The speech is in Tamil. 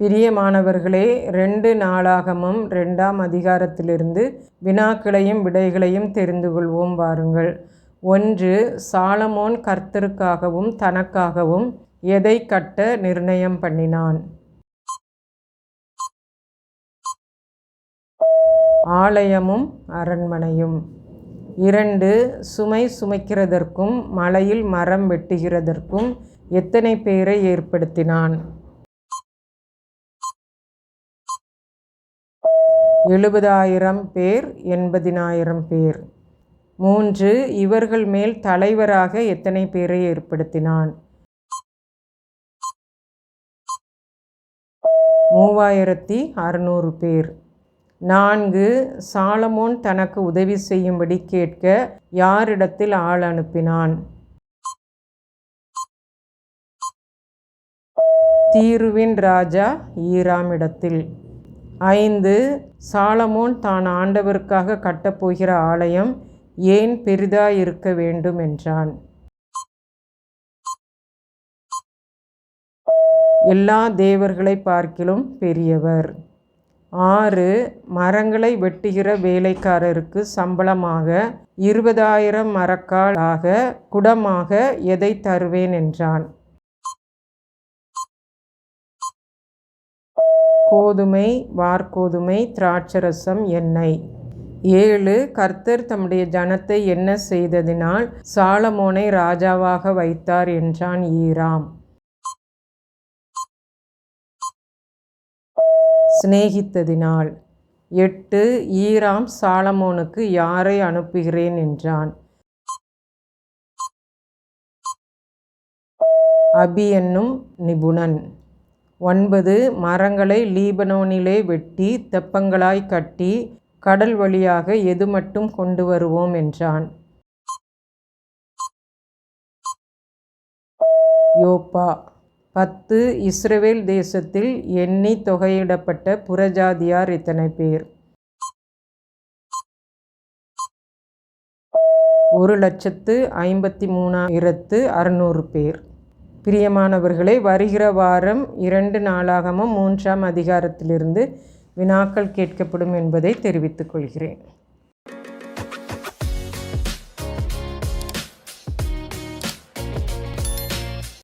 பிரியமானவர்களே ரெண்டு நாளாகமும் ரெண்டாம் அதிகாரத்திலிருந்து வினாக்களையும் விடைகளையும் தெரிந்து கொள்வோம் வாருங்கள். ஒன்று சாலமோன் கர்த்தருக்காகவும் தனக்காகவும் எதை கட்ட நிர்ணயம் பண்ணினான்? ஆலயமும் அரண்மனையும். இரண்டு சுமை சுமைக்கிறதற்கும் மலையில் மரம் வெட்டுகிறதற்கும் எத்தனை பேரை ஏற்படுத்தினான்? எழுபதாயிரம் பேர் எண்பதினாயிரம் பேர். மூன்று இவர்கள் மேல் தலைவராக எத்தனை பேரை ஏற்படுத்தினான்? மூவாயிரத்தி அறுநூறு பேர். நான்கு சாலமோன் தனக்கு உதவி செய்யும்படி கேட்க யாரிடத்தில் ஆள் அனுப்பினான்? தீருவின் ராஜா ஈராமிடத்தில். ஐந்து சாலமோன் தான் ஆண்டவருக்காக கட்டப்போகிற ஆலயம் ஏன் பெரிதாயிருக்க வேண்டும் என்றான். எல்லா தேவர்களை பார்க்கிலும் பெரியவர். ஆறு மரங்களை வெட்டுகிற வேலைக்காரருக்கு சம்பளமாக இருபதாயிரம் மரக்காலாக குடமாக எதை தருவேன் என்றான். கோதுமை வார்கோதுமை திராட்சரசம் எண்ணெய். ஏழு கர்த்தர் தம்முடைய ஜனத்தை என்ன செய்ததினால் சாலமோனை ராஜாவாக வைத்தார் என்றான் ஈராம். சிநேகித்ததினால். எட்டு ஈராம் சாலமோனுக்கு யாரை அனுப்புகிறேன் என்றான். அபி என்னும் நிபுணன். ஒன்பது மரங்களை லீபனோனிலே வெட்டி தெப்பங்களாய் கட்டி கடல் வழியாக எது மட்டும் கொண்டு வருவோம் என்றான். யோப்பா பத்து இஸ்ரேல் தேசத்தில் எண்ணி தொகையிடப்பட்ட புறஜாதியார் இத்தனை பேர்? ஒரு லட்சத்து ஐம்பத்தி மூணாயிரத்து அறுநூறு பேர். பிரியமானவர்களே வருகிற வாரம் இரண்டு நாளாகமும் மூன்றாம் அதிகாரத்திலிருந்து வினாக்கள் கேட்கப்படும் என்பதை தெரிவித்துக் கொள்கிறேன்.